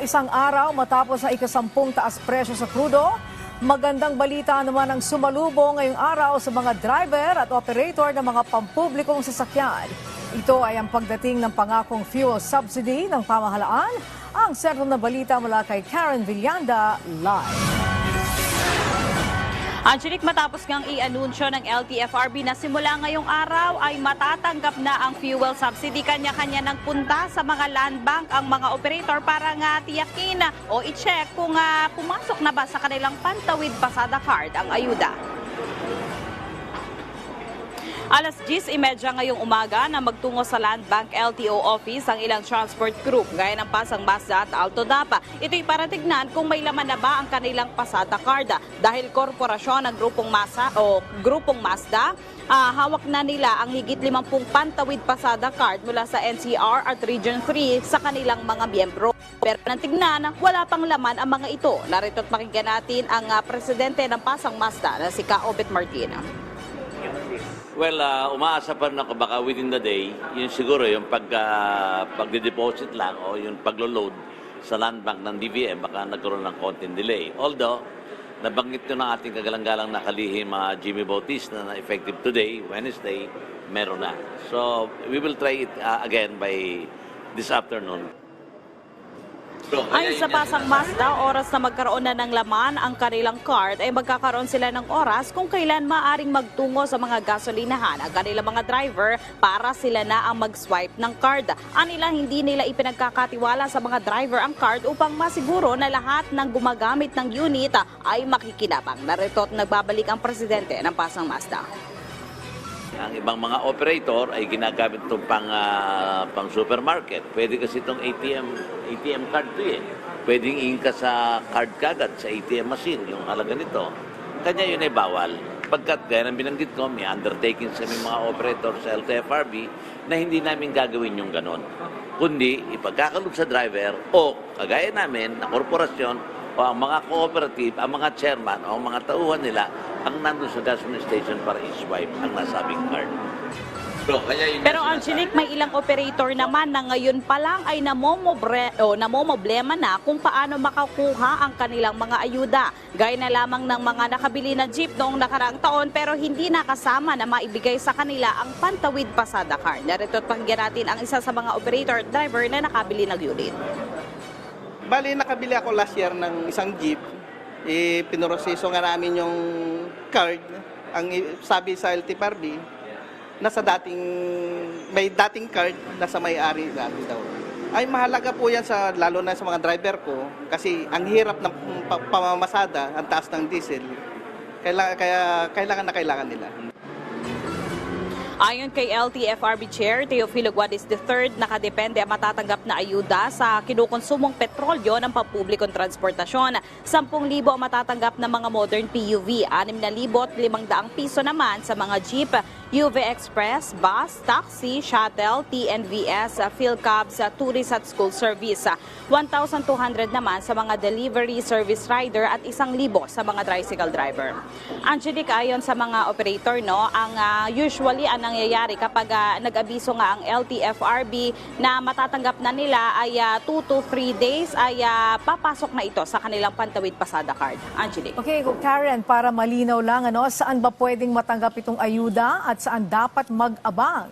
Isang araw matapos ang ikasampung taas presyo sa krudo, magandang balita naman ang sumalubong ngayong araw sa mga driver at operator ng mga pampublikong sasakyan. Ito ay ang pagdating ng pangakong fuel subsidy ng pamahalaan. Ang sentro na balita mula kay Karen Villanda, live. Angelique, matapos ngang i-anunsyo ng LTFRB na simula ngayong araw ay matatanggap na ang fuel subsidy. Kanya-kanya ng punta sa mga land bank ang mga operator para nga tiyakin o i-check kung ah, pumasok na ba sa kanilang pantawid pasada card ang ayuda. Alas 10.30 ngayong umaga na magtungo sa Land Bank LTO office ang ilang transport group gaya ng Pasang Mazda at Alto Dapa. Ito'y para tignan kung may laman na ba ang kanilang pasada card. Dahil korporasyon ng grupong Masa o grupong Mazda, ah, hawak na nila ang higit 50 pantawid pasada card mula sa NCR at Region 3 sa kanilang mga miyembro. Pero nang tignan, wala pang laman ang mga ito. Narito't pakinggan natin ang ah, presidente ng Pasang Mazda na si Ka Obet Martina. Well, ah, umaasa pa rin ako baka within the day, yun siguro yung pag, ah, pagde-deposit lang o yung paglo-load sa land bank ng DVM, baka nagkaroon ng konting delay. Although, nabanggit ko ng ating kagalang-galang nakalihim mga Jimmy Bautista na effective today, Wednesday, meron na. So, we will try it ah, again by this afternoon. Ayon sa Pasang Mazda, oras na magkaroon na ng laman ang kanilang card ay magkakaroon sila ng oras kung kailan maaring magtungo sa mga gasolinahan ang kanilang mga driver para sila na ang mag-swipe ng card. Anila hindi nila ipinagkakatiwala sa mga driver ang card upang masiguro na lahat ng gumagamit ng unit ay makikinabang. Narito at nagbabalik ang presidente ng Pasang Mazda. Ang ibang mga operator ay ginagamit itong pang, ah, pang supermarket. Pwede kasi itong ATM, ATM card to eh. Pwedeng iin ka sa card kagad, sa ATM machine, yung halaga nito. Kanya yun ay bawal. Pagkat gaya ng binanggit ko, may undertaking sa mga operator sa LTFRB na hindi namin gagawin yung ganon. Kundi ipagkakalob sa driver o kagaya namin na korporasyon o ang mga cooperative, ang mga chairman o ang mga tauhan nila ang nandun sa gasoline station para i-swipe ang nasabing card. So, kaya yun Pero Angelique, may ilang operator naman na ngayon pa lang ay namomobre, o, namomoblema na kung paano makakuha ang kanilang mga ayuda. Gaya na lamang ng mga nakabili na jeep noong nakaraang taon pero hindi nakasama na maibigay sa kanila ang pantawid pasada card. Narito at pakinggan natin ang isa sa mga operator at driver na nakabili ng unit. Bali, nakabili ako last year ng isang jeep. Eh, pinoroseso nga namin yung card. Ang sabi sa LTPRB, nasa dating, may dating card, nasa may-ari dati daw. Ay, mahalaga po yan sa, lalo na sa mga driver ko, kasi ang hirap ng pa- pamamasada, ang taas ng diesel. Kailangan, kaya, kailangan na kailangan nila. Ayon kay LTFRB Chair Teofilo Guadis III, nakadepende ang matatanggap na ayuda sa kinukonsumong petrolyo ng pampublikong transportasyon. 10,000 ang matatanggap ng mga modern PUV, 6,500 piso naman sa mga jeep, UV Express, bus, taxi, shuttle, TNVS, PhilCabs, tourist at school service. 1,200 naman sa mga delivery service rider at 1,000 sa mga tricycle driver. Angelique, ayon sa mga operator, no, ang ah, usually ang nangyayari kapag ah, nag-abiso nga ang LTFRB na matatanggap na nila ay 2 to 3 days ay ah, papasok na ito sa kanilang pantawid pasada card. Angelique. Okay, Karen, para malinaw lang, ano, saan ba pwedeng matanggap itong ayuda at saan dapat mag-abang?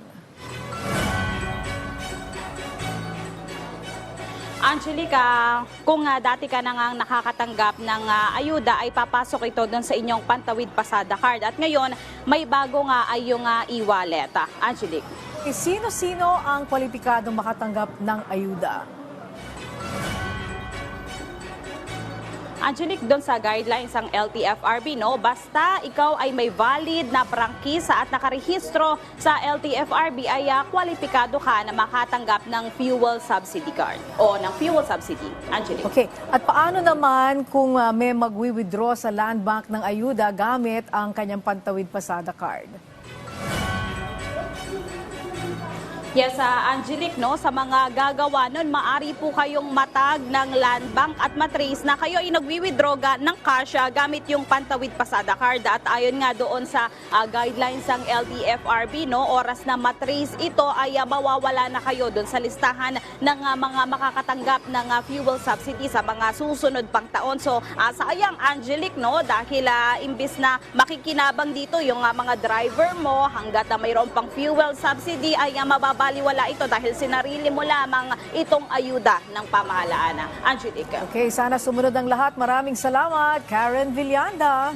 Angelica, kung ah, dati ka na nga nakakatanggap ng ah, ayuda ay papasok ito doon sa inyong pantawid pasada card. At ngayon, may bago nga ay yung ah, e-wallet. Angelique. Eh, Sino-sino ang kwalipikadong makatanggap ng ayuda? Angelique, doon sa guidelines ng LTFRB, no? Basta ikaw ay may valid na prangkisa at nakarehistro sa LTFRB ay ah, kwalipikado ka na makatanggap ng fuel subsidy card o ng fuel subsidy. Angelique. Okay, at paano naman kung ah, may magwi-withdraw sa land bank ng ayuda gamit ang kanyang pantawid pasada card? Yes, ah, Angelic, no, sa mga gagawa nun, maari po kayong matag ng land bank at matrace na kayo ay nagwi-withdraw ga- ng cash ah, gamit yung pantawid pasada card. At ayon nga doon sa ah, guidelines ng LTFRB, no, oras na matrace ito ay ah, mawawala na kayo doon sa listahan ng ah, mga makakatanggap ng ah, fuel subsidy sa mga susunod pang taon. So, ah, sayang, Angelic, no, dahil ah, imbis na makikinabang dito yung ah, mga driver mo hanggat na mayroon pang fuel subsidy ay ah, mababaliwala ito dahil sinarili mo lamang itong ayuda ng pamahalaan. Angelica. Okay, sana sumunod ang lahat. Maraming salamat, Karen Villanda.